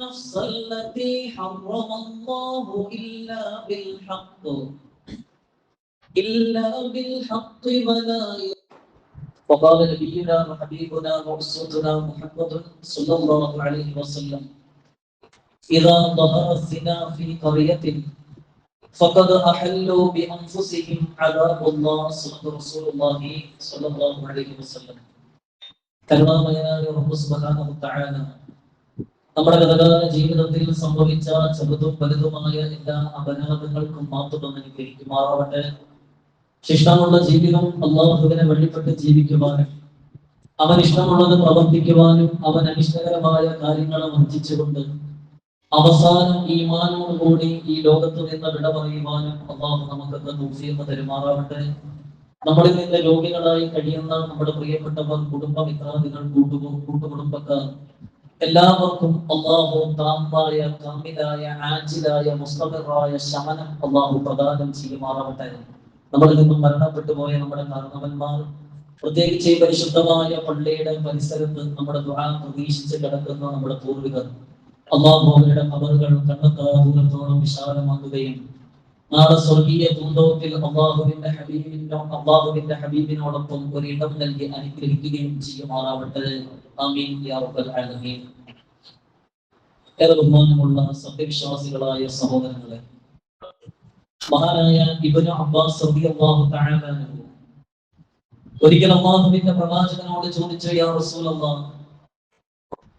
النفس التي حرم الله إلا بالحق. إلا بالحق ولا وقال نبينا وحبيبنا وأسوتنا محمد صلى الله عليه وسلم إذا ظهر الزنا في قرية فقد أحلوا بأنفسهم عذاب الله صلى رسول الله صلى الله عليه وسلم. كلام يا رب سبحانه وتعالى നമ്മുടെ ഗതാഗത ജീവിതത്തിൽ സംഭവിച്ച ചെറുതും വലുതുമായ എല്ലാ അപരാധങ്ങൾക്കും മാത്രം അനുഗ്രഹിക്കുമാറാവട്ടെ ശിഷ്ടമുള്ള ജീവിതം അള്ളാഹുവിനെ വഴിപ്പെട്ട് ജീവിക്കുവാനും അവൻ ഇഷ്ടമുള്ളത് പ്രവർത്തിക്കുവാനും അവൻ അനിഷ്ടകരമായ കാര്യങ്ങളെ വർജിച്ചുകൊണ്ട് അവസാനം ഈമാനോടുകൂടി ഈ ലോകത്ത് നിന്ന് വിട പറയുവാനും അള്ളാഹു നമുക്ക് തൗഫീഖ് പെരുമാറാവട്ടെ നമ്മളിൽ നിന്ന് രോഗികളായി കഴിയുന്ന നമ്മുടെ പ്രിയപ്പെട്ടവർ കുടുംബ മിത്രാദികൾ കൂട്ടുകു കൂട്ടുകുടുംബക്കാർ എല്ലാവർക്കും അള്ളാഹു താമ്പായ കാമിലായ ആജിലായ മുസ്തഫറായ ശമനം അള്ളാഹു പ്രദാനം ചെയ്യുമാറാവട്ടെ. നമ്മളിൽ നിന്നും മരണപ്പെട്ടു പോയ നമ്മുടെ കാരണവന്മാർ പ്രത്യേകിച്ച് പരിശുദ്ധമായ പള്ളിയുടെ പരിസരത്ത് നമ്മുടെ ദുആ പ്രതീക്ഷിച്ച് കിടക്കുന്ന നമ്മുടെ പൂർവികർ അള്ളാഹു അവരുടെ കബറുകൾ കണ്ണത്താദൂരത്തോളം വിശാലമാക്കുകയും നാളെ സ്വർഗീയ പൂന്തോപ്പിൽ അള്ളാഹുവിന്റെ ഹബീബിനോ അള്ളാഹുവിന്റെ ഹബീബിനോടൊപ്പം ഒരു ഇടം നൽകി അനുഗ്രഹിക്കുകയും ചെയ്യുമാറാവട്ടെ. ആമീൻ യാ റബ്ബൽ ആലമീൻ. ഏറെ ബഹുമാനമുള്ള സത്യവിശ്വാസികളായ സഹോദരങ്ങളെ മഹാനായ ഇബ്നു അബ്ബാസ് റളിയല്ലാഹു തആല ഒരിക്കൽ അള്ളാഹുവിന്റെ പ്രവാചകനോട് ചോദിച്ചു യാ റസൂലല്ലാഹ്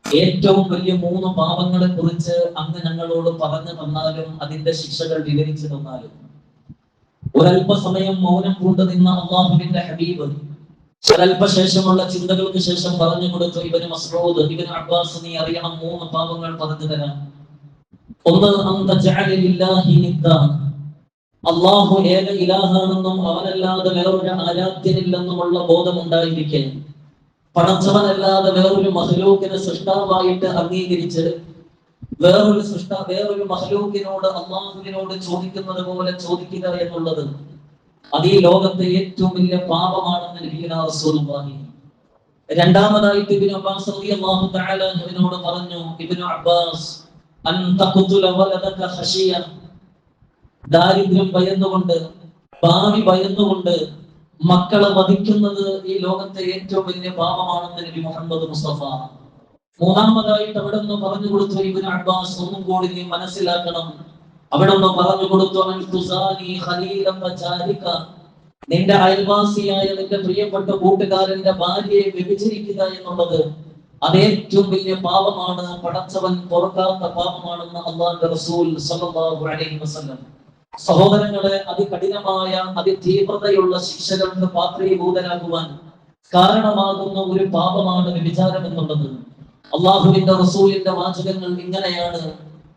ഏറ്റവും വലിയ മൂന്ന് പാപങ്ങളെ കുറിച്ച് അങ്ങ് ഞങ്ങളോട് പറഞ്ഞു തന്നാലും അതിന്റെ ശിക്ഷകൾ വിവരിച്ചു തന്നാലും. ഒരല്പസമയം മൗനം പൂണ്ടു നിന്ന അള്ളാഹുവിന്റെ ഹബീബ് ഒരല്പശേഷമുള്ള ചിന്തകൾക്ക് ശേഷം പറഞ്ഞു കൊടുത്തു ഇവന് മസ്റൂദ് ഇവന് അബ്ബാസ് നീ അറിയണം മൂന്ന് പാപങ്ങൾ പറഞ്ഞു തരാം ഒന്ന്. അള്ളാഹു ഏക ഇലാഹാണെന്നും അവനല്ലാതെ വേറൊരു ആരാധ്യനില്ലെന്നുമുള്ള ബോധമുണ്ടായിരിക്കെ. പടച്ചവനല്ലാതെ വേറൊരു മഹലൂക്കിനെ സൃഷ്ടാവായിട്ട് അംഗീകരിച്ച് വേറൊരു സൃഷ്ട വേറൊരു മഹലൂക്കിനോട് അള്ളാഹുവിനോട് ചോദിക്കുന്നത് പോലെ ചോദിക്കുക എന്നുള്ളത് അത് ഈ ലോകത്തെ ഏറ്റവും വലിയ പാപമാണെന്ന് ലഭിക്കുന്ന രണ്ടാമതായിട്ട് ഇബ്നു അബ്ബാസ് റളിയല്ലാഹു തആല അൻഹുവിനോട് പറഞ്ഞു ഇബ്നു അബ്ബാസ് അൻ തഖ്തുല വലദക ഖശിയ. ദാരിദ്ര്യം ഭയന്നുകൊണ്ട് ഭാവി ഭയന്നുകൊണ്ട് മക്കളെ വധിക്കുന്നത് ഈ ലോകത്തെ ഏറ്റവും വലിയ പാപമാണെന്ന് നബി മുഹമ്മദ് മുസ്തഫ. മൂന്നാമതായിട്ട് അവിടെ നിന്ന് പറഞ്ഞു കൊടുത്തു ഇബ്നു അബ്ബാസ് ഒന്നും കൂടി നീ മനസ്സിലാക്കണം. അവിടെ നിന്ന് പറഞ്ഞു കൊടുത്തു നിന്റെ അയൽവാസിയായ നിന്റെ പ്രിയപ്പെട്ട കൂട്ടുകാരന്റെ ഭാര്യയെ വ്യഭിചരിക്കുക എന്നുള്ളത് അത് ഏറ്റവും വലിയ പാപമാണ്. പടച്ചവൻ തുറക്കാത്ത പാപമാണെന്ന് അള്ളാഹുന്റെ റസൂൽ സല്ലല്ലാഹു അലൈഹി വസല്ലം സഹോദരങ്ങളെ അതികഠിനമായ അതിതീവ്രതയുള്ള ശിക്ഷകൾക്ക് പാത്രീഭൂതരാകുവാൻ കാരണമാകുന്ന ഒരു പാപമാണ് വ്യഭിചാരം എന്നുള്ളത് അള്ളാഹുവിന്റെ റസൂലിന്റെ വാചകങ്ങൾ ഇങ്ങനെയാണ്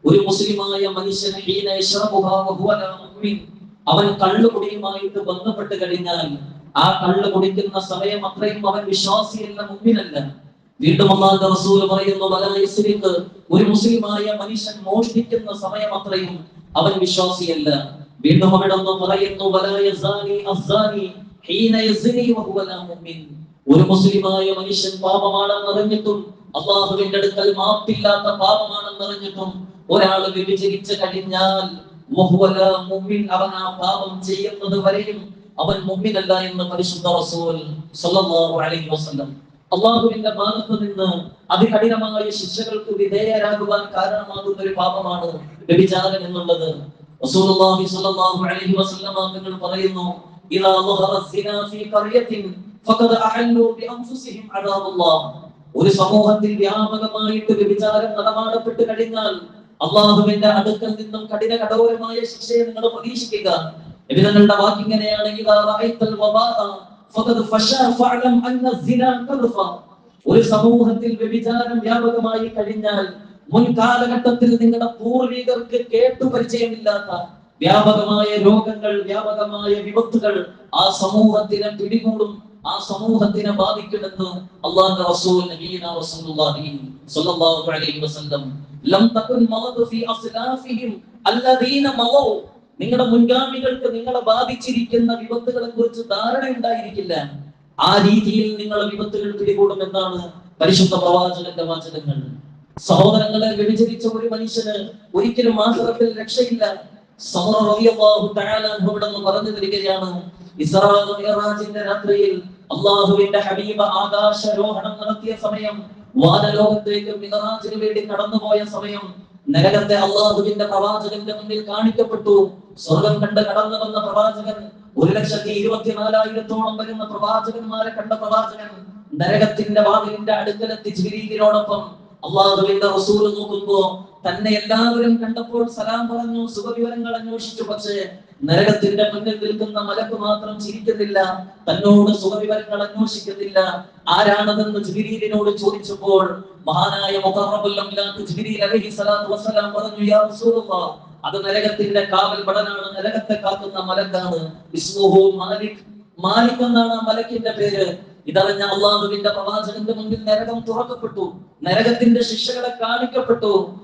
ഒരു മുസ്ലിമായ മനുഷ്യൻ. അവൻ കള്ളുകുടിയുമായിട്ട് ബന്ധപ്പെട്ട് കഴിഞ്ഞാൽ ആ കള്ള് കുടിക്കുന്ന സമയം അത്രയും അവൻ വിശ്വാസിയല്ല മുമ്പിനല്ല വീണ്ടും അള്ളാഹുന്റെ റസൂൽ പറയുന്നു "വലാ ഒരു മുസ്ലിമായ മനുഷ്യൻ മോഷ്ടിക്കുന്ന സമയം അത്രയും അവൻ വിശ്വാസിയല്ല വീണ്ടും അവിടെ പറയുന്നു. ഒരു മുസ്ലിമായ മനുഷ്യൻ പാപമാണെന്ന് അറിഞ്ഞിട്ടും അള്ളാഹുവിന്റെ അടുക്കൽ മാപ്പില്ലാത്ത പാപമാണെന്ന് അറിഞ്ഞിട്ടും ഒരാൾ വ്യഭിചരിച്ചു കഴിഞ്ഞാൽ. അവൻ ആ പാപം ചെയ്യുന്നത് വരെയും അവൻ മുമ്മിനല്ല എന്ന് പരിശുദ്ധ റസൂൽ അലൈഹി വസല്ലം അള്ളാഹുവിന്റെ ഭാഗത്ത് നിന്ന് അതികഠിനമായ ശിക്ഷകൾക്ക് വിധേയരാകുവാൻ കാരണമാകുന്ന ഒരു പാപമാണ് വ്യഭിചാരം എന്നുള്ളത് തങ്ങൾ പറയുന്നു ഒരു സമൂഹത്തിൽ വ്യാപകമായിട്ട് വ്യഭിചാരം നടമാടപ്പെട്ട് കഴിഞ്ഞാൽ അള്ളാഹുവിന്റെ അടുക്കൽ നിന്നും കഠിന കഠോരമായ ശിക്ഷയെ നിങ്ങൾ പ്രതീക്ഷിക്കുക. എബിതങ്ങളുടെ വാക്കിങ്ങനെയാണ് ഒരു സമൂഹത്തിൽ വ്യഭിചാരം വ്യാപകമായി കഴിഞ്ഞാൽ മുൻ കാലഘട്ടത്തിൽ നിങ്ങളുടെ പൂർവികർക്ക് കേട്ടു പരിചയമില്ലാത്ത വ്യാപകമായ രോഗങ്ങൾ വ്യാപകമായ വിപത്തുകൾ ആ സമൂഹത്തിനെ പിടികൂടും ആ സമൂഹത്തിനെ ബാധിക്കുമെന്ന് അള്ളാഹു റസൂൽ റസൂലുള്ളാഹി സ്വല്ലല്ലാഹു അലൈഹി വസല്ലം ലം അസ്ലാഫിഹിം നിങ്ങളുടെ മുൻഗാമികൾക്ക് നിങ്ങളെ ബാധിച്ചിരിക്കുന്ന വിപത്തുകളെ കുറിച്ച് ധാരണ ഉണ്ടായിരിക്കില്ല. ആ രീതിയിൽ നിങ്ങളെ വിപത്തുകൾ പിടികൂടുമെന്നാണ് പരിശുദ്ധ പ്രവാചകന്റെ വാചകങ്ങൾ. സഹോദരങ്ങളെ വ്യഭിചരിച്ച ഒരു മനുഷ്യന് ഒരിക്കലും ആഹ്റത്തിൽ രക്ഷയില്ല. പറഞ്ഞു തരികയാണ് ഇസ്രാ മിഅ്റാജിന്റെ രാത്രിയിൽ അള്ളാഹുവിന്റെ ഹബീബ് ആകാശരോഹണം നടത്തിയ സമയം വാനലോകത്തേക്ക് മിഅ്റാജിന് വേണ്ടി കടന്നുപോയ സമയം നരകത്തെ അള്ളാഹുവിന്റെ പ്രവാചകന്റെ മുന്നിൽ കാണിക്കപ്പെട്ടു. സ്വർഗം കണ്ട് കടന്നു വന്ന പ്രവാചകൻ ഒരു ലക്ഷത്തി ഇരുപത്തിനാലായിരത്തോളം വരുന്ന പ്രവാചകന്മാരെ കണ്ട പ്രവാചകൻ നരകത്തിന്റെ വാതിലിന്റെ അടുക്കലെത്തി ജിബിരീലിനോടൊപ്പം അള്ളാഹുവിന്റെ റസൂൽ നോക്കുമ്പോ തന്നെ എല്ലാവരും കണ്ടപ്പോൾ സലാം പറഞ്ഞു സുഖവിവരങ്ങൾ അന്വേഷിച്ചു. പക്ഷേ നരകത്തിന്റെ മുന്നിൽ നിൽക്കുന്ന മലക്ക് മാത്രം ചിരിക്കുന്നില്ല തന്നോട് സുഖവിവരങ്ങൾ അന്വേഷിക്കുന്നില്ല. ആരാണതെന്ന് ജിബിരീലിനോട് ചോദിച്ചപ്പോൾ മഹാനായ പറഞ്ഞു യാ അത് നരകത്തിന്റെ കാവൽ പടനാണ്. നരകത്തെ കാക്കുന്ന മലക്കാണ് മാലിക്. മാലിക് എന്നാണ് ആ മലക്കിന്റെ പേര്. ഇതറിഞ്ഞ അള്ളാഹുവിന്റെ പ്രവാചകന്റെ മുമ്പിൽ നരകം തുറക്കപ്പെട്ടു. നരകത്തിന്റെ ശിക്ഷകളെ കാണിക്കപ്പെട്ടു.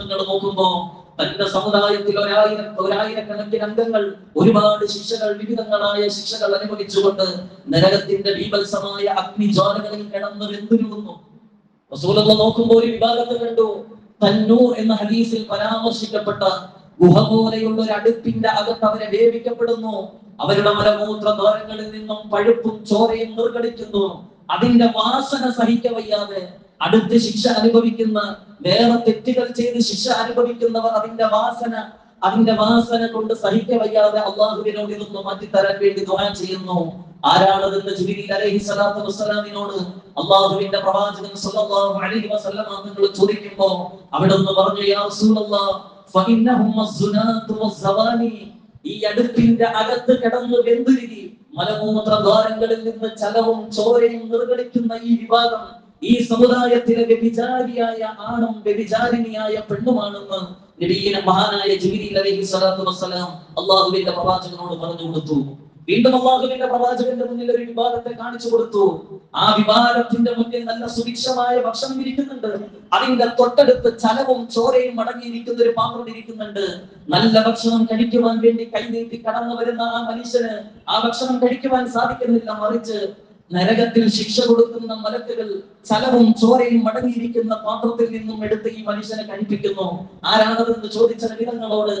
തങ്ങൾ നോക്കുമ്പോ തന്റെ സമുദായത്തിൽ ഒരായിരം ഒരായിരക്കണക്കിന് അംഗങ്ങൾ ഒരുപാട് ശിക്ഷകൾ വിവിധങ്ങളായ ശിക്ഷകൾ അനുഭവിച്ചുകൊണ്ട് നരകത്തിന്റെ ബീഭത്സമായ അഗ്നിജ്വാലകളിൽ കിടന്ന് വെന്തുരുന്നു. റസൂലുള്ള നോക്കുമ്പോൾ ഒരു വിഭാഗത്തെ കണ്ടു. തന്നൂർ എന്ന ഹദീസിൽ പരാമർശിക്കപ്പെട്ട ഗുഹ പോലെയുള്ള ഒരു അടുപ്പിന്റെ അകത്ത് അവരെ വേവിക്കപ്പെടുന്നു. അവരുടെ മലമൂത്ര ദ്വാരങ്ങളിൽ നിന്നും പഴുപ്പും ചോരയും നിർഗടിക്കുന്നു അതിന്റെ വാസന സഹിക്കവയ്യാതെ അടുത്ത് ശിക്ഷ അനുഭവിക്കുന്ന വേറെ തെറ്റുകൾ ചെയ്ത് ശിക്ഷ അനുഭവിക്കുന്നവർ അതിന്റെ വാസന അതിന്റെ വാസന കൊണ്ട് സഹിക്കവയ്യാതെ അള്ളാഹുവിനോട് ഇതൊന്ന് മാറ്റിത്തരാൻ വേണ്ടി ദുആ ചെയ്യുന്നു. ആരാണതെന്ന് സ്വലാത്തു വസ്സലാമിനോട് അള്ളാഹുവിന്റെ പ്രവാചകൻ സല്ലല്ലാഹു അലൈഹി വസല്ലം നിങ്ങൾ ചോദിക്കുമ്പോ അവിടെ ഒന്ന് പറഞ്ഞു യാ ഈ അടുപ്പിന്റെ അകത്ത് കിടന്ന് വെന്തുരുകി മലമൂത്ര ദ്വാരങ്ങളിൽ നിന്ന് ചലവും ചോരയും നിർഗണിക്കുന്ന ഈ വിഭാഗം ഈ സമുദായത്തിലെ വ്യഭിചാരിയായ ആണും വ്യഭിചാരിണിയായ പെണ്ണുമാണെന്ന് നബീന മഹാനായ ജിബിരിൽ അലൈഹി സ്വലാത്തു വസ്സലാം അള്ളാഹുവിന്റെ പ്രവാചകനോട് പറഞ്ഞു കൊടുത്തു. വീണ്ടും അള്ളാഹുവിന്റെ പ്രവാചകന്റെ മുന്നിൽ ഒരു വിവാദത്തെ കാണിച്ചു കൊടുത്തു. ആ വിവാദത്തിന്റെ മുന്നിൽ നല്ല സുഭിക്ഷമായ ഭക്ഷണം ഇരിക്കുന്നുണ്ട്. അതിന്റെ തൊട്ടടുത്ത് ചലവും ചോരയും മടങ്ങിയിരിക്കുന്ന ഒരു പാത്രം ഇരിക്കുന്നുണ്ട്. നല്ല ഭക്ഷണം കഴിക്കുവാൻ വേണ്ടി കൈനീട്ടി കടന്നു വരുന്ന ആ മനുഷ്യന് ആ ഭക്ഷണം കഴിക്കുവാൻ സാധിക്കുന്നില്ല. മറിച്ച് നരകത്തിൽ ശിക്ഷ കൊടുക്കുന്ന മലക്കുകൾ ചലവും ചോരയും മടങ്ങിയിരിക്കുന്ന പാത്രത്തിൽ നിന്നും എടുത്ത് ഈ മനുഷ്യനെ കഴിപ്പിക്കുന്നു. ആരാണതെന്ന് ചോദിച്ച നബിതങ്ങളോട്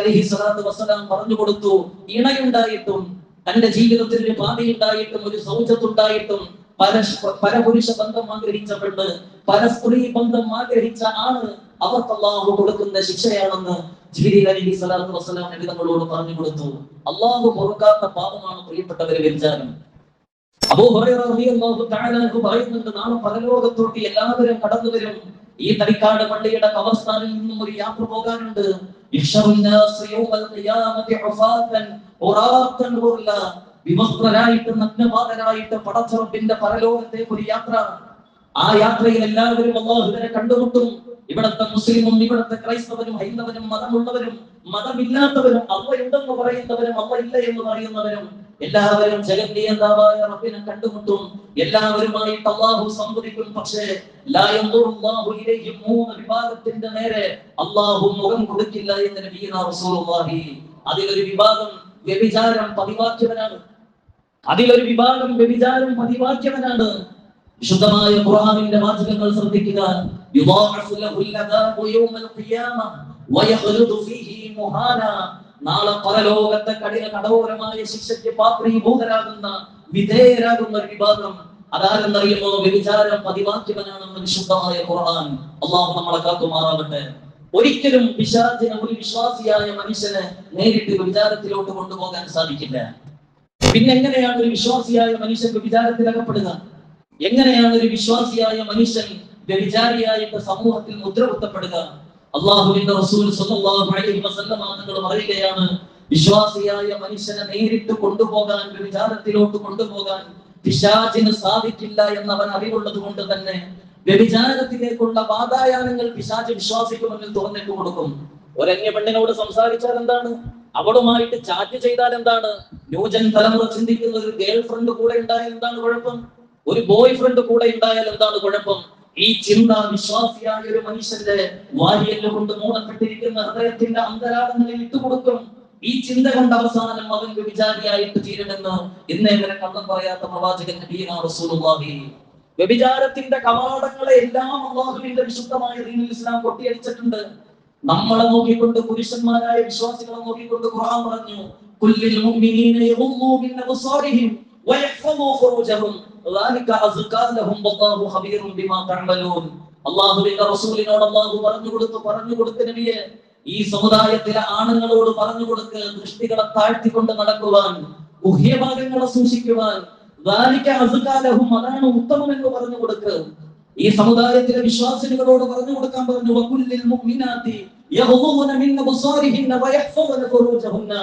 അലൈഹി സ്വലാത്തു വസ്സലാം പറഞ്ഞു കൊടുത്തു ഇണയുണ്ടായിട്ടും തന്റെ ജീവിതത്തിൽ ഒരു ഭാവിയുണ്ടായിട്ടും ഒരു സൗജത്തുണ്ടായിട്ടും പര പരപുരുഷ ബന്ധം ആഗ്രഹിച്ച പെണ്ണ് പരസ്ത്രീ ബന്ധം ആഗ്രഹിച്ച ആണ് അവർക്ക് അള്ളാഹു കൊടുക്കുന്ന ശിക്ഷയാണെന്ന് ജിബിരിയിൽ അലഹി സ്വലാത്തു വസ്സലാം നബിതങ്ങളോട് പറഞ്ഞു കൊടുത്തു. അള്ളാഹു പൊറുക്കാത്ത പാപമാണ് പ്രിയപ്പെട്ടവരെ വ്യഭിചാരം അബൂ ഹുറൈറ റളിയല്ലാഹു തആല അൻഹു പറയുന്നുണ്ട് നാളെ പരലോകത്തോട്ട് എല്ലാവരും കടന്നു വരും. ഈ തരിക്കാട് പള്ളിയുടെ കവർസ്ഥാനിൽ നിന്നും ഒരു യാത്ര പോകാനുണ്ട്. വിവസ്ത്രരായിട്ട് നഗ്നപാതരായിട്ട് പടച്ചുറപ്പിന്റെ പരലോകത്തെ ഒരു യാത്ര. ആ യാത്രയിൽ എല്ലാവരും അള്ളാഹുവിനെ കണ്ടുമുട്ടും. ഇവിടത്തെ മുസ്ലിമും ഇവിടത്തെ ക്രൈസ്തവരും ഹൈന്ദവരും മതമുള്ളവരും മതമില്ലാത്തവരും അമ്മയുണ്ടെന്ന് പറയുന്നവരും അമ്മ ഇല്ല എന്ന് പറയുന്നവരും എല്ലാവരും ജഗന്യതാവായ റബ്ബിനെ കണ്ടുമുട്ടും. എല്ലാവരുമായിട്ട് അള്ളാഹു സംവദിക്കും. പക്ഷേ മൂന്ന് വിഭാഗത്തിന്റെ നേരെ അള്ളാഹു മുഖം കൊടുക്കില്ല എന്ന് നബിയുനാ റസൂലുള്ളാഹി. അതിലൊരു വിഭാഗം വ്യഭിചാരം പതിവാക്കിയവനാണ്. അതിലൊരു വിഭാഗം വ്യഭിചാരം പതിവാക്കിയവനാണ്. വിശുദ്ധമായ ഖുർആനിന്റെ വാചകങ്ങൾ ശ്രദ്ധിക്കുക. യുദാഅഫു ലഹുൽ അദാബു യൗമൽ ഖിയാമ വയഖ്ലുദു ഫീഹി മുഹാന. നാളെ പരലോകത്തെ കഠിന കടോരമായ ശിക്ഷയ്ക്ക് പാത്രീഭൂതരാകുന്ന വിധേയരാകുന്ന ഒരു വിഭാഗം. അതാരെന്നറിയുമോ? വ്യഭിചാരം പതിവാക്കിയവനാണെന്ന് വിശുദ്ധമായ ഖുർആൻ. അള്ളാഹു നമ്മളെ കാത്തുമാറാകട്ടെ. ഒരിക്കലും പിശാചിനെ ഒരു വിശ്വാസിയായ മനുഷ്യന് നേരിട്ട് വിചാരത്തിലോട്ട് കൊണ്ടുപോകാൻ സാധിക്കില്ല. പിന്നെ എങ്ങനെയാണ് ഒരു വിശ്വാസിയായ മനുഷ്യൻ വിചാരത്തിൽ അകപ്പെടുക? എങ്ങനെയാണ് ഒരു വിശ്വാസിയായ മനുഷ്യൻ വ്യഭിചാരിയായിട്ട് സമൂഹത്തിൽ മുദ്രകുത്തപ്പെടുക? അള്ളാഹുവിന്റെ റസൂൽ തങ്ങൾ പറയുകയാണ് വിശ്വാസിയായ മനുഷ്യനെ നേരിട്ട് കൊണ്ടുപോകാൻ വ്യഭിചാരത്തിലോട്ട് കൊണ്ടുപോകാൻ പിശാചിന് സാധിക്കില്ല എന്ന് അവൻ അറിവുള്ളത് കൊണ്ട് തന്നെ വ്യഭിചാരത്തിലേക്കുള്ള വാതായാനങ്ങൾ പിശാച് വിശ്വാസിക്ക് മുന്നിൽ തുറന്നിട്ട് കൊടുക്കും. ഒരന്യ പെണ്ണിനോട് സംസാരിച്ചാൽ എന്താണ്? അവളുമായിട്ട് ചാറ്റ് ചെയ്താൽ എന്താണ്? ന്യൂജൻ തലമുറ ചിന്തിക്കുന്ന ഒരു ഗേൾ ഫ്രണ്ട് കൂടെ ഉണ്ടായാൽ എന്താണ് കുഴപ്പം? ഒരു ബോയ് ഫ്രണ്ട് കൂടെ ഉണ്ടായാൽ എന്താണ് കുഴപ്പം? ഈ ചിന്ത വിശ്വാസിയായ ഒരു മനുഷ്യന്റെ വാര്യല്ല കൊണ്ട് മൂടപ്പെട്ടിരിക്കുന്ന ഹൃദയത്തിന്റെ അന്തരാളങ്ങളിൽ ഇട്ടുകൊടുക്കും. ഈ ചിന്ത കൊണ്ട് അവസാനം അവൻ വിചാരിയായിട്ട് തീരുമെന്ന് ഇന്നേ വരെ കള്ളം പറയാത്ത പ്രവാചകൻ റസൂലുള്ളാഹി. വ്യഭിചാരത്തിന്റെ കവാടങ്ങളെ എല്ലാം അള്ളാഹുവിന്റെ വിശുദ്ധമായ ദീനുൽ ഇസ്ലാം കൊട്ടിയടിച്ചിട്ടുണ്ട്. നമ്മളെ നോക്കിക്കൊണ്ട് പുരുഷന്മാരായ വിശ്വാസികളെ നോക്കിക്കൊണ്ട് ഖുർആൻ പറഞ്ഞു കുല്ലിൽ മുഅ്മിനീന യഗുമ്മൂ മിൻ അബ്സാരിഹിം വയഹ്ഫളൂ ഫുറൂജഹും. അള്ളാഹുവിന്റെ റസൂലിനോട് അള്ളാഹു പറഞ്ഞു കൊടുത്തു പറഞ്ഞു കൊടുത്ത നബിയെ ഈ സമുദായത്തിലെ ആണുങ്ങളോട് പറഞ്ഞു കൊടുക്ക് ദൃഷ്ടികളെ താഴ്ത്തിക്കൊണ്ട് നടക്കുവാൻ ഗുഹ്യഭാഗങ്ങളെ സൂക്ഷിക്കുവാൻ. അതാണ് ഉത്തമം എന്ന് പറഞ്ഞു കൊടുക്ക്. ഈ സമുദായത്തിലെ വിശ്വാസികളോട് പറഞ്ഞു കൊടുക്കാൻ പറഞ്ഞു വകുല്ലിൽ മുഅ്മിനാതി യഗ്ദൂന മിൻ അബ്സാരിഹിന്ന വയഹ്ഫുന ഫുറൂജഹുന്ന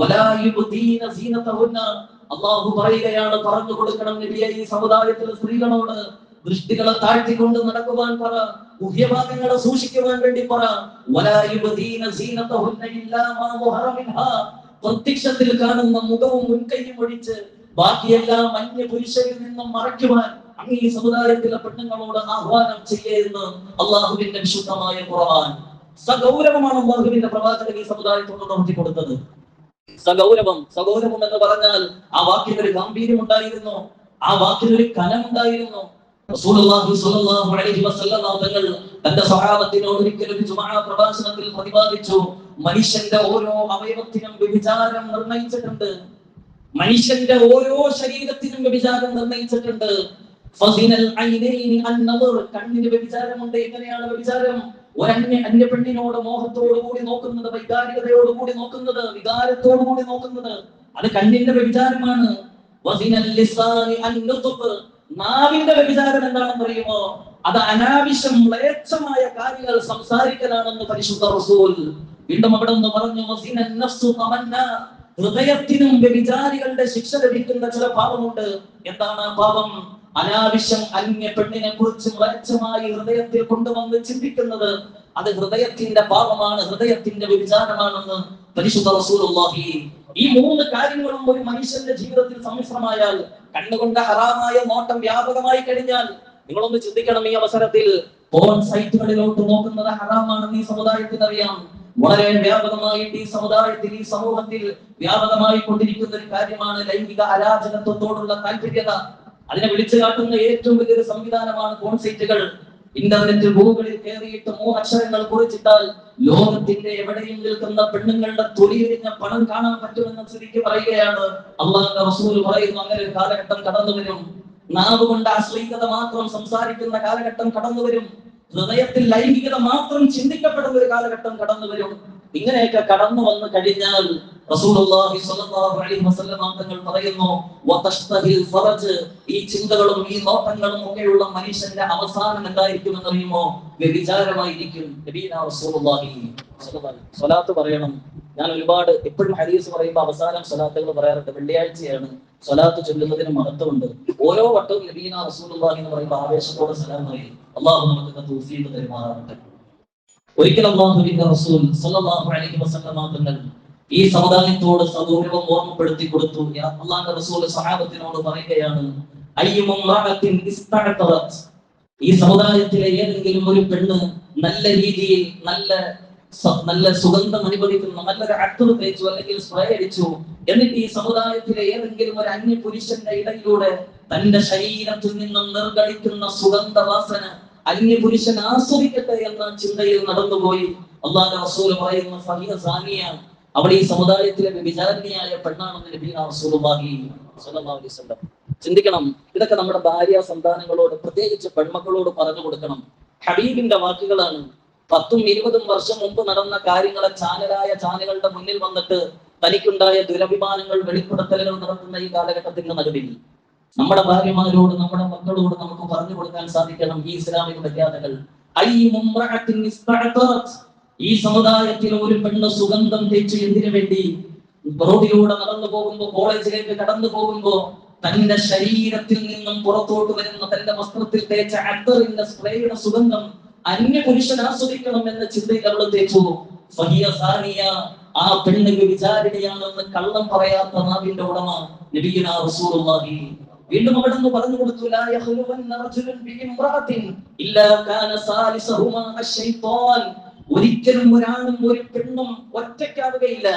വലാ യുബ്ദീന സീനതഹുന്ന അല്ലാഹു പറയുകയാണ് പറഞ്ഞു കൊടുക്കണം നബിയെ ഈ സമുദായത്തിലെ സ്ത്രീകളോട്. ദൃഷ്ടികളെ താഴ്ത്തിക്കൊണ്ട് നടക്കുവാൻ പറ ഗുഹ്യഭാഗങ്ങളെ സൂക്ഷിക്കുവാൻ വേണ്ടി പറ. പ്രത്യക്ഷത്തിൽ കാണുന്ന മുഖവും മുൻകൈയും ഒഴിച്ച് ബാക്കിയെല്ലാം അന്യ പുരുഷരിൽ നിന്നും മറയ്ക്കുവാൻ ഈ സമുദായത്തിലെ പെണ്ണുങ്ങളോട് ആഹ്വാനം ചെയ്യുന്നു അള്ളാഹുവിന്റെ വിശുദ്ധമായ ഖുർആൻ. സഗൗരവമാണ് അള്ളാഹുവിന്റെ പ്രവാചകൻ ഈ സമുദായത്തോട് നടത്തി കൊടുത്തത്. സഗൗരവം സഗൗരവം എന്ന് പറഞ്ഞാൽ ആ വാക്കിന് ഒരു ഗാംഭീര്യം ഉണ്ടായിരുന്നു. ആ വാക്കിന് ഒരു കനം ഉണ്ടായിരുന്നു. റസൂലുള്ളാഹി സ്വല്ലല്ലാഹു അലൈഹി വസല്ലം തങ്ങൾ തന്റെ സ്വഹാബത്തിനോട് ഒരിക്കലും ഒരു ജുമാ പ്രഭാഷണത്തിൽ പ്രതിപാദിച്ചു. മനുഷ്യന്റെ ഓരോ അവയവത്തിനും വ്യഭിചാരം നിർണയിച്ചിട്ടുണ്ട്. മനുഷ്യന്റെ ഓരോ ശരീരത്തിനും വ്യഭിചാരം നിർണയിച്ചിട്ടുണ്ട്. കണ്ണിന് വ്യഭിചാരമുണ്ട്. എങ്ങനെയാണ് വ്യഭിചാരം? ഒരന്യ അന്യ പെണ്ണിനോട് മോഹത്തോടു കൂടി നോക്കുന്നത് വൈകാരികതയോട് കൂടി നോക്കുന്നത് വികാരത്തോടു കൂടി നോക്കുന്നത് അത് കണ്ണിന്റെ വ്യഭിചാരമാണ്. നാവിന്റെ വ്യഭിചാരം എന്താണെന്ന് അറിയുമോ? അത് അനാവശ്യം മ്ലേച്ഛമായ കാര്യങ്ങൾ സംസാരിക്കലാണെന്ന് പരിശുദ്ധ റസൂൽ വീണ്ടും അവിടെ നിന്ന് പറഞ്ഞു ഹൃദയത്തിനും വ്യഭിചാരികളുടെ ശിക്ഷ ലഭിക്കുന്ന ചില പാപമുണ്ട്. എന്താണ് ആ പാപം? അനാവശ്യം അന്യ പെണ്ണിനെ കുറിച്ച് മ്ലേച്ഛമായി ഹൃദയത്തിൽ കൊണ്ടുവന്ന് ചിന്തിക്കുന്നത് അത് ഹൃദയത്തിന്റെ പാപമാണ് ഹൃദയത്തിന്റെ വ്യഭിചാരമാണെന്ന് പരിശുദ്ധ റസൂലുള്ളാഹി. ഈ മൂന്ന് കാര്യങ്ങളും ഒരു മനുഷ്യന്റെ ജീവിതത്തിൽ സമ്മിശ്രമായാൽ കണ്ണുകൊണ്ട് ഹറാമായ നോട്ടം വ്യാപകമായി കഴിഞ്ഞാൽ നിങ്ങളൊന്ന് ചിന്തിക്കണം ഈ അവസരത്തിൽ. പോൺ സൈറ്റുകളിലോട്ട് നോക്കുന്നത് ഹറാമാണെന്ന് ഈ സമുദായത്തിന് അറിയാം വളരെ വ്യാപകമായിട്ട് ഈ സമുദായത്തിൽ ഈ സമൂഹത്തിൽ വ്യാപകമായി കൊണ്ടിരിക്കുന്ന ഒരു കാര്യമാണ് ലൈംഗിക അരാജകത്വത്തോടുള്ള താല്പര്യത അതിനെ വിളിച്ചു കാട്ടുന്ന ഏറ്റവും വലിയൊരു സംവിധാനമാണ് കോൺസൈറ്റുകൾ ഇന്റർനെറ്റ് ഗൂഗിളിൽ കയറിയിട്ട് മൂന്നക്ഷരങ്ങൾ കുറിച്ചിട്ടാൽ ലോകത്തിന്റെ എവിടെയും നിൽക്കുന്ന പെണ്ണുങ്ങളുടെ തൊലിയൊരിഞ്ഞ പണം കാണാൻ പറ്റുമെന്ന് സ്ഥിതിക്ക് പറയുകയാണ്. അള്ളാഹുന്റെ റസൂൽ പറയുന്നു അങ്ങനെ ഒരു കാലഘട്ടം കടന്നു വരും. നാവ് കൊണ്ട് അശ്ലീലത മാത്രം സംസാരിക്കുന്ന കാലഘട്ടം കടന്നു വരും. ഹൃദയത്തിൽ ലൈംഗികത മാത്രം ചിന്തിക്കപ്പെടുന്ന ഒരു കാലഘട്ടം കടന്നു വരും. ഇങ്ങനെയൊക്കെ കടന്നു വന്നു കഴിഞ്ഞാൽ റസൂലുള്ളാഹി സ്വല്ലല്ലാഹു അലൈഹി വസല്ലം തങ്ങൾ പറയുന്നു വതഷ്തഹിൽ ഫറജ്. ഈ ചിന്തകളും ഈ നോട്ടങ്ങളും ഒക്കെയുള്ള മനുഷ്യന്റെ അവസാനം എന്തായിരിക്കും അറിയുമോ വ്യഭിചാരമായിരിക്കും. നബീന റസൂലുള്ളാഹി സ്വലാത്ത് പറയണം. ഞാൻ ഒരുപാട് എപ്പോഴും ഹദീസ് പറയുമ്പോൾ അവസാനം സ്വലാത്തുകൾ പറയാറുണ്ട്. വെള്ളിയാഴ്ചയാണ്. സ്വലാത്ത് ചൊല്ലുന്നതിന് മഹത്വമുണ്ട്. ഓരോ വട്ടവും നബീന റസൂലുള്ളാഹി എന്ന് പറയുമ്പോൾ ആവേശത്തോടെ സലാം പറയും. അള്ളാഹു നമുക്ക് തൗഫീഖ് തരുമാറാകട്ടെ. ഒരിക്കൽ അള്ളാഹുവിന്റെ റസൂൽ സല്ലല്ലാഹു അലൈഹി വസല്ലം തങ്ങൾ ഈ സമുദായത്തോട് സഗൗരവം ഓർമ്മപ്പെടുത്തി കൊടുത്തു. യാ അള്ളാഹുന്റെ റസൂൽ സഹാബത്തിനോട് പറയുകയാണ് ഈ സമുദായത്തിലെ ഏതെങ്കിലും ഒരു പെണ്ണ് നല്ല രീതിയിൽ നല്ല നല്ല സുഗന്ധം അനുഭവിക്കുന്ന നല്ലൊരു അക്തർ തേച്ചു അല്ലെങ്കിൽ സ്പ്രേ അടിച്ചു എന്നിട്ട് ഈ സമുദായത്തിലെ ഏതെങ്കിലും ഒരു അന്യ പുരുഷന്റെ ഇടയിലൂടെ തന്റെ ശരീരത്തിൽ നിന്നും നിർഗളിക്കുന്ന സുഗന്ധവാസന അന്യ പുരുഷൻ ആസ്വദിക്കട്ടെ എന്ന ചിന്തയിൽ നടന്നുപോയി. അള്ളാഹ് പറയുന്ന സഹിയ സാനിയ അവൾ ഈ സമുദായത്തിലെ വിചാരണിയായ പെണ്ണാണെന്ന് നബി ചിന്തിക്കണം ഇതൊക്കെ നമ്മുടെ ഭാര്യ സന്താനങ്ങളോട് പ്രത്യേകിച്ച് പെൺമക്കളോട് പറഞ്ഞു കൊടുക്കണം. ഹബീബിന്റെ വാക്കുകളാണ്. പത്തും ഇരുപതും വർഷം മുമ്പ് നടന്ന കാര്യങ്ങളെ ചാനലായ ചാനലുകളുടെ മുന്നിൽ വന്നിട്ട് തനിക്കുണ്ടായ ദുരഭിമാനങ്ങൾ വെളിപ്പെടുത്തലുകൾ നടത്തുന്ന ഈ കാലഘട്ടത്തിന്റെ നടുവിൽ നമ്മുടെ ഭാര്യമാരോട് നമ്മുടെ മക്കളോട് നമുക്ക് പറഞ്ഞു കൊടുക്കാൻ സാധിക്കണം ഈ ഇസ്ലാമിക മര്യാദകൾ. ഈ സമുദായത്തിൽ ഒരു പെണ്ണ് സുഗന്ധം തേച്ച് എന്തിനു വേണ്ടി? റോഡിലൂടെ നടന്നു പോകുമ്പോ കോളേജിലേക്ക് കടന്നു പോകുമ്പോ തന്റെ ശരീരത്തിൽ നിന്നും പുറത്തോട്ട് വരുന്ന തന്റെ വസ്ത്രത്തിൽ തേച്ച അത്തറിന്റെ സ്പ്രേയുടെ സുഗന്ധം അന്യ പുരുഷൻ ആസ്വദിക്കണം എന്ന ചിന്തയിൽ അവൾ തേച്ചു. ആ പെണ്ണ് വിചാരണയാണെന്ന് കള്ളം പറയാത്ത നാവിന്റെ ഉടമ നബിയുന റസൂലുള്ളാഹി. വീണ്ടും അവിടെ പറഞ്ഞു കൊടുത്തു ലാ യഖ്ലുവന്ന റജുലുൻ ബിഇംറഅത്തിൻ ഇല്ലാ കാന സാലിസഹുമാ അശ്ശൈത്താൻ. ഒരിക്കലും ഒരാളും ഒരു പെണ്ണും ഒറ്റയ്ക്കാവുകയില്ല.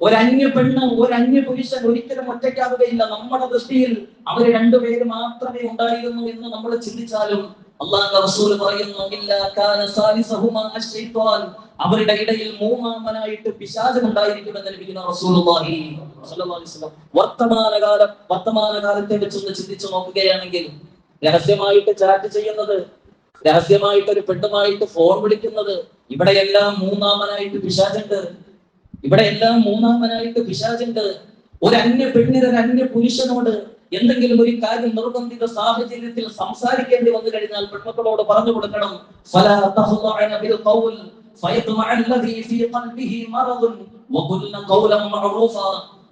ഒരന്യ പെണ്ണും ഒരന്യ പുരുഷൻ ഒരിക്കലും ഒറ്റയ്ക്കാവുകയില്ല. നമ്മുടെ ദൃഷ്ടിയിൽ അവർ രണ്ടുപേര് മാത്രമേ ഉണ്ടായിരുന്നു എന്ന് നമ്മൾ ചിന്തിച്ചാലും അള്ളാഹ് റസൂൽ പറയുന്നു ഇല്ലാ കാന സാലിസഹുമാ അശ്ശൈത്താൻ. അവരുടെ ഇടയിൽ മൂന്നാമനായിട്ട് പിശാചം ഉണ്ടായിരിക്കുമെന്ന് ലഭിക്കുന്ന റസൂലുള്ളാഹി സ്വല്ലല്ലാഹു അലൈഹി വസല്ലം വർത്തമാനകാല വർത്തമാനകാലത്തെ വെച്ചൊന്ന് ചിന്തിച്ചു നോക്കുകയാണെങ്കിൽ രഹസ്യമായിട്ട് ചാറ്റ് ചെയ്യുന്നത് രഹസ്യമായിട്ട് ഒരു പെണ്ണുമായിട്ട് ഫോൺ വിളിക്കുന്നത് ഇവിടെയെല്ലാം മൂന്നാമനായിട്ട് പിശാചുണ്ട്. ഇവിടെയെല്ലാം മൂന്നാമനായിട്ട് പിശാചുണ്ട്. ഒരു അന്യ പെണ്ണിന് ഒരു അന്യ പുരുഷനോട് എന്തെങ്കിലും ഒരു കാര്യം നിർബന്ധിത സാഹചര്യത്തിൽ സംസാരിക്കേണ്ടി വന്നു കഴിഞ്ഞാൽ പെൺമക്കളോട് പറഞ്ഞു കൊടുക്കണം.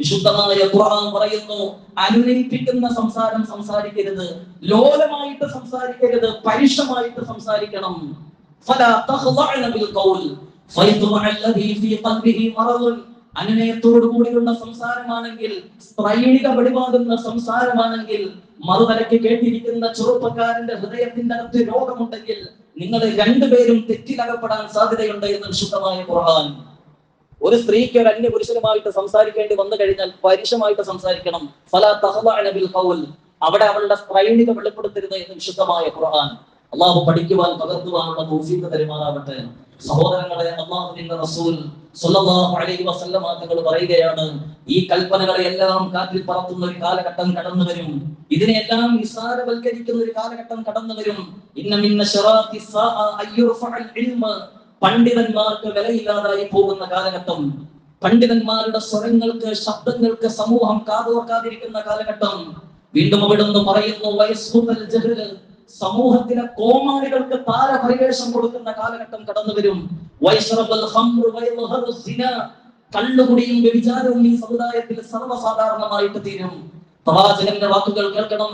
വിശുദ്ധമായ ഖുർആൻ പറയുന്നു അനുനയിപ്പിക്കുന്ന സംസാരം സംസാരിക്കരുത് ലോലമായിട്ട് സംസാരിക്കരുത് പരുഷമായിട്ട് സംസാരിക്കണം. ഫലാ تخضعن بالقول فيطمع الذي في قلبه مرض. അനുനയത്തോടു കൂടിയുള്ള സംസാരമാണെങ്കിൽ സ്ത്രൈണിക വെളിവാകുന്ന സംസാരമാണെങ്കിൽ മറുതലയ്ക്ക് കേട്ടിരിക്കുന്ന ചെറുപ്പക്കാരന്റെ ഹൃദയത്തിന്റെ അകത്ത് രോഗമുണ്ടെങ്കിൽ നിങ്ങൾ രണ്ടുപേരും തെറ്റിലകപ്പെടാൻ സാധ്യതയുണ്ട് എന്ന് വിശുദ്ധമായ ഖുർആൻ. ഒരു സ്ത്രീക്ക് ഒരു അന്യ പുരുഷനുമായിട്ട് സംസാരിക്കേണ്ടി വന്നു കഴിഞ്ഞാൽ പരുഷമായിട്ട് സംസാരിക്കണം. ഫലാ തഹബിൽ അവിടെ അവളുടെ സ്ത്രൈണിക വെളിപ്പെടുത്തരുത് എന്ന് വിശുദ്ധമായ ഖുർആൻ. അള്ളാഹു പഠിക്കുവാൻ പകർത്തുവാനുള്ള തൗഫീഖ് തരുമാറാവട്ടെ സഹോദരങ്ങളെ അള്ളാഹുവിന്റെ റസൂൽ സ്വല്ലല്ലാഹു അലൈഹി വസല്ലമ തങ്ങൾ പറയുകയാണ് ഈ കൽപ്പനകളെ എല്ലാം കാറ്റിൽ പറത്തുന്ന ഒരു കാലഘട്ടം കടന്നു വരും. ഇതിനെല്ലാം നിസ്സാരവൽക്കരിക്കുന്ന ഒരു കാലഘട്ടം കടന്നു വരും. ഇന്ന മിന്ന ശറാത്തി അയ്യുർഫഅൽ ഇൽമ. പണ്ഡിതന്മാർക്ക് വിലയില്ലാതായി പോകുന്ന കാലഘട്ടം. പണ്ഡിതന്മാരുടെ സ്വരങ്ങൾക്ക് ശബ്ദങ്ങൾക്ക് സമൂഹം കാതോർക്കാതിരിക്കുന്ന കാലഘട്ടം. വീണ്ടും അവിടെ നിന്ന് പറയുന്നു വയസ്സുതൽ ജഹൽ സമൂഹത്തിലെ കോമാളികൾക്ക് താരപരിവേഷം കൊടുക്കുന്ന കാലഘട്ടം കടന്നു വരും. കള്ളുകുടിയും വ്യഭിചാരവും ഈ സമുദായത്തിൽ സർവസാധാരണമായിട്ട് തീരും. പ്രവാചകന്റെ വാക്കുകൾ കേൾക്കണം.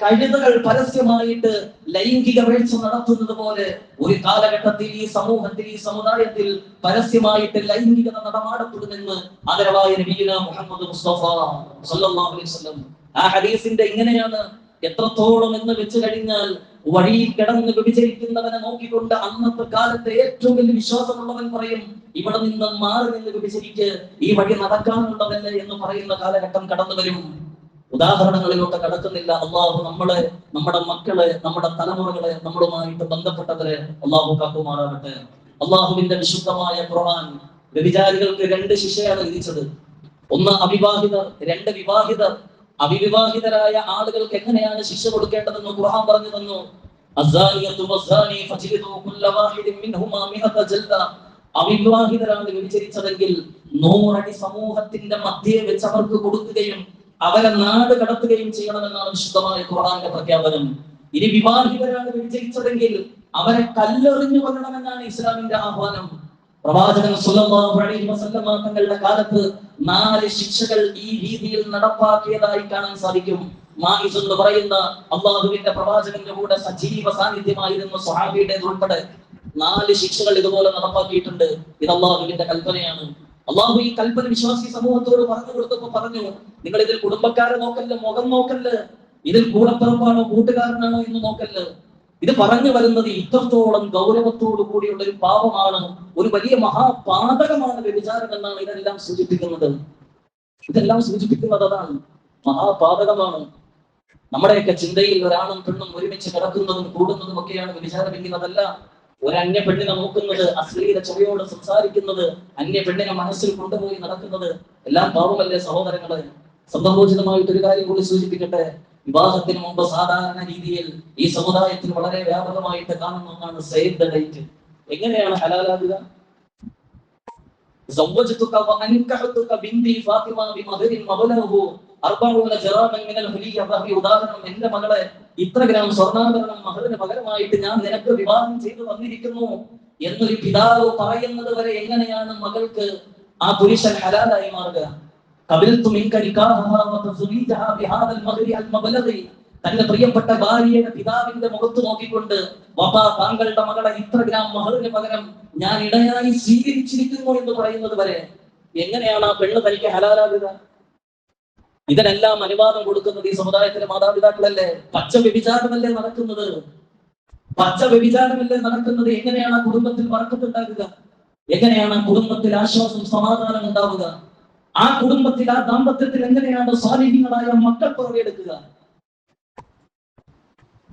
കഴുതകൾ പരസ്യമായിട്ട് ലൈംഗിക വീഴ്ച നടത്തുന്നത് പോലെ ഒരു കാലഘട്ടത്തിൽ ഈ സമൂഹത്തിൽ ഈ സമുദായത്തിൽ പരസ്യമായിട്ട് ലൈംഗികത നടമാടപ്പെടുമെന്ന് ആദരവായ നബീന മുഹമ്മദ് മുസ്തഫ അലൈഹി വസല്ലം. ആ ഹദീസിന്റെ ഇങ്ങനെയാണ്. എത്രത്തോളം എന്ന് വെച്ചു കഴിഞ്ഞാൽ വഴിയിൽ കിടന്ന് വ്യഭിചരിക്കുന്നവനെ നോക്കിക്കൊണ്ട് അന്നത്തെ കാലത്തെ ഏറ്റവും വലിയ വിശ്വാസമുള്ളവൻ പറയും ഇവിടെ നിന്ന് മാറി നിന്ന് വ്യഭിചരിക്ക് ഈ വഴി നടക്കാനുള്ളതല്ല എന്ന് പറയുന്ന കാലഘട്ടം കടന്നു വരും ഉദാഹരണങ്ങളിലോട്ട് കടക്കുന്നില്ല. അള്ളാഹു നമ്മളെ നമ്മുടെ മക്കളെ നമ്മുടെ തലമുറകളെ നമ്മളുമായിട്ട് ബന്ധപ്പെട്ടവരെ അള്ളാഹു കാക്കുമാറാകട്ടെ. അള്ളാഹുവിന്റെ വിശുദ്ധമായ ഖുർആൻ. വ്യഭിചാരികൾക്ക് രണ്ട് ശിക്ഷയാണ് വിധിച്ചത്. ഒന്ന് അവിവാഹിതർ രണ്ട് വിവാഹിതർ. അവിവിവാഹിതരായ ആളുകൾക്ക് എങ്ങനെയാണ് ശിക്ഷ കൊടുക്കേണ്ടതെന്ന് ഖുർആൻ പറഞ്ഞു തന്നു. അവിവാഹിതരാണ് വ്യഭിചരിച്ചതെങ്കിൽ നൂറടി സമൂഹത്തിന്റെ മധ്യേ വെച്ച് അവർക്ക് കൊടുക്കുകയും അവരെ നാട് കടത്തുകയും ചെയ്യണമെന്നാണ് വിശുദ്ധമായ ഖുർആന്റെ പ്രഖ്യാപനം. ഇനി വിവാഹിതരാണ് വിജയിച്ചതെങ്കിൽ അവരെ കല്ലെറിഞ്ഞു കൊല്ലണമെന്നാണ് ഇസ്ലാമിന്റെ ആഹ്വാനം. പ്രവാചകൻ സ്വല്ലല്ലാഹു അലൈഹി തങ്ങളുടെ കാലത്ത് നാല് ശിക്ഷകൾ ഈ രീതിയിൽ നടപ്പാക്കിയതായി കാണാൻ സാധിക്കും. മാഹിസ് എന്ന് പറയുന്ന അള്ളാഹുവിന്റെ പ്രവാചകന്റെ കൂടെ സജീവ സാന്നിധ്യമായിരുന്നു സ്വഹാബിയുടെ ഉൾപ്പെടെ നാല് ശിക്ഷകൾ ഇതുപോലെ നടപ്പാക്കിയിട്ടുണ്ട്. ഇത് അള്ളാഹുവിന്റെ കൽപ്പനയാണ്. അള്ളാഹു ഈ കൽപ്പന വിശ്വാസി സമൂഹത്തോട് പറഞ്ഞു കൊടുത്തപ്പോ പറഞ്ഞു നിങ്ങൾ ഇതിൽ കുടുംബക്കാരെ നോക്കല്ല മുഖം നോക്കല്ല ഇതിൽ കൂടപ്പുറപ്പാണോ കൂട്ടുകാരനാണോ എന്ന് നോക്കല്ല. ഇത് പറഞ്ഞു വരുന്നത് ഇത്രത്തോളം ഗൗരവത്തോടു കൂടിയുള്ള ഒരു പാപമാണ് ഒരു വലിയ മഹാപാതകമാണ് വ്യഭിചാരം എന്നാണ് ഇതെല്ലാം സൂചിപ്പിക്കുന്നത്. ഇതെല്ലാം സൂചിപ്പിക്കുന്നത് അതാണ് മഹാപാതകമാണ്. നമ്മുടെയൊക്കെ ചിന്തയിൽ ഒരാണും പെണ്ണും ഒരുമിച്ച് കിടക്കുന്നതും കൂടുന്നതും ഒക്കെയാണ് അതല്ല ഒരു അന്യ പെണ്ണിനെ നോക്കുന്നത് അശ്ലീല ചെറിയോട് സംസാരിക്കുന്നത് അന്യ പെണ്ണിനെ മനസ്സിൽ കൊണ്ടുപോയി നടക്കുന്നത് എല്ലാം പാവമല്ലേ സഹോദരങ്ങളെ? സംഭവോചിതമായിട്ട് ഒരു കാര്യം കൂടി സൂചിപ്പിക്കട്ടെ. വിവാഹത്തിന് മുമ്പ് സാധാരണ രീതിയിൽ ഈ സമുദായത്തിൽ വളരെ വ്യാപകമായിട്ട് കാണുന്ന ഒന്നാണ് സേവ് ദ ഡേറ്റ് എങ്ങനെയാണ് ഹലാലാകുക? زوجتك وأنكحتك بنتي فاطمة بمهر مبلغه أربعون جراما من الهلية فهي ഉദാഹരണം എന്റെ മകളെ ഇത്ര ഗ്രാം സ്വർണ്ണാഭരണം മഹറിന് പകരമായിട്ട് ഞാൻ നിനക്ക് വിവാഹം ചെയ്തു തന്നിരിക്കുന്നു എന്നൊരു പിതാവ് പറയുന്നത് വരെ എങ്ങനെയാണ് മകൾക്ക് ആ പുരുഷൻ ഹലാലായി മാറുക قبلت منك نكاحها وتزويجها بهذا المهر المبلغ തന്റെ പ്രിയപ്പെട്ട ഭാര്യയുടെ പിതാവിന്റെ മുഖത്ത് നോക്കിക്കൊണ്ട് ബാബാ താങ്കളുടെ മകളെ ഇത്ര ഗ്രാം മഹറിന് പകരം ഞാൻ ഇടയായി സ്വീകരിച്ചിരിക്കുന്നു എന്ന് പറയുന്നത് വരെ എങ്ങനെയാണ് ആ പെണ്ണ് തനിക്ക് ഹലാലാകുക? ഇതിനെല്ലാം അനുവാദം കൊടുക്കുന്നത് ഈ സമുദായത്തിലെ മാതാപിതാക്കളല്ലേ? പച്ച വ്യഭിചാരമല്ലേ നടക്കുന്നത്? പച്ച വ്യഭിചാരമല്ലേ നടക്കുന്നത്? എങ്ങനെയാണ് കുടുംബത്തിൽ വറക്കത്തുണ്ടാകുക? എങ്ങനെയാണ് കുടുംബത്തിൽ ആശ്വാസം സമാധാനം ഉണ്ടാവുക? ആ കുടുംബത്തിൽ ആ ദാമ്പത്യത്തിൽ എങ്ങനെയാണ് സ്വാധീനങ്ങളായ മക്കൾ പുറകെടുക്കുക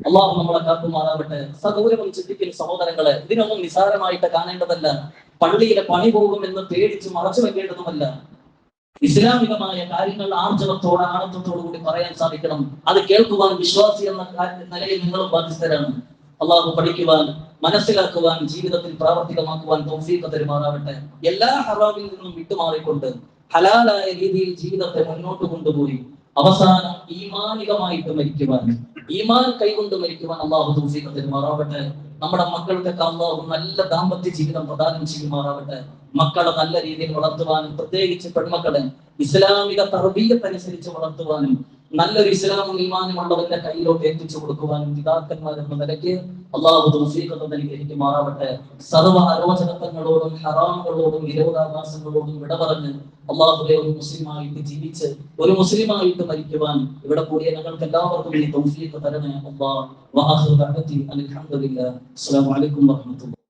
അള്ളാഹു നമ്മളെ കാക്കുമാറാവട്ടെ സദൂരവും ചിന്തിക്കും സഹോദരങ്ങളെ ഇതിനൊന്നും നിസാരമായിട്ട് കാണേണ്ടതല്ല. പള്ളിയിലെ പണി പോകുമെന്ന് പേടിച്ച് മറച്ചു വെക്കേണ്ടതുമല്ല. ഇസ്ലാമികമായ കാര്യങ്ങൾ ആർജവത്തോടെ ആനന്ദത്തോടു കൂടി പറയാൻ സാധിക്കണം. അത് കേൾക്കുവാൻ വിശ്വാസി എന്ന നിലയിൽ നിങ്ങളും ബാധ്യസ്ഥരാണ്. അള്ളാഹു പഠിക്കുവാൻ മനസ്സിലാക്കുവാൻ ജീവിതത്തിൽ പ്രാവർത്തികമാക്കുവാൻ തൗഫീഖ് തരുമാറാവട്ടെ. എല്ലാ ഹറാമിൽ നിന്നും വിട്ടുമാറിക്കൊണ്ട് ഹലാലായ രീതിയിൽ ജീവിതത്തെ മുന്നോട്ട് കൊണ്ടുപോയി അവസാനം ഈമാനികമായിട്ട് മരിക്കുവാൻ ഈമാൻ കൈകൊണ്ട് മരിക്കുവാൻ അള്ളാഹു തൗഫീഖ് തരുമാറാവട്ടെ. നമ്മുടെ മക്കൾക്കൊക്കെ അള്ളാഹു നല്ല ദാമ്പത്യ ജീവിതം പ്രദാനം ചെയ്യുമാറാവട്ടെ. മക്കളെ നല്ല രീതിയിൽ വളർത്തുവാനും പ്രത്യേകിച്ച് പെൺമക്കളെ ഇസ്ലാമിക തർബീയത്തനുസരിച്ച് വളർത്തുവാനും നല്ലൊരു ഇസ്ലാമും ഈമാനുമുള്ളവന്റെ കയ്യിലോട്ട് എത്തിച്ചു കൊടുക്കുവാനും പിതാക്കന്മാരെന്ന നിലയ്ക്ക് അള്ളാഹു തൗഫീഖ് എനിക്ക് മാറാവട്ടെ സർവ അരോചകത്വങ്ങളോടും ഹറാമുകളോടും വിരോധാഭാസങ്ങളോടും വിട പറഞ്ഞ് അള്ളാഹുലെ ഒരു മുസ്ലിമായിട്ട് ജീവിച്ച് ഒരു മുസ്ലിമായിട്ട് മരിക്കുവാൻ ഇവിടെ കൂടിയ ഞങ്ങൾക്ക് എല്ലാവർക്കും ഈ തൗഫീഖ് തരണേ അള്ളാഹ്. വാഹു അൽഹംദുലില്ലാഹ്. അസ്സലാമു അലൈക്കും വറഹ്മത്തുള്ളാഹി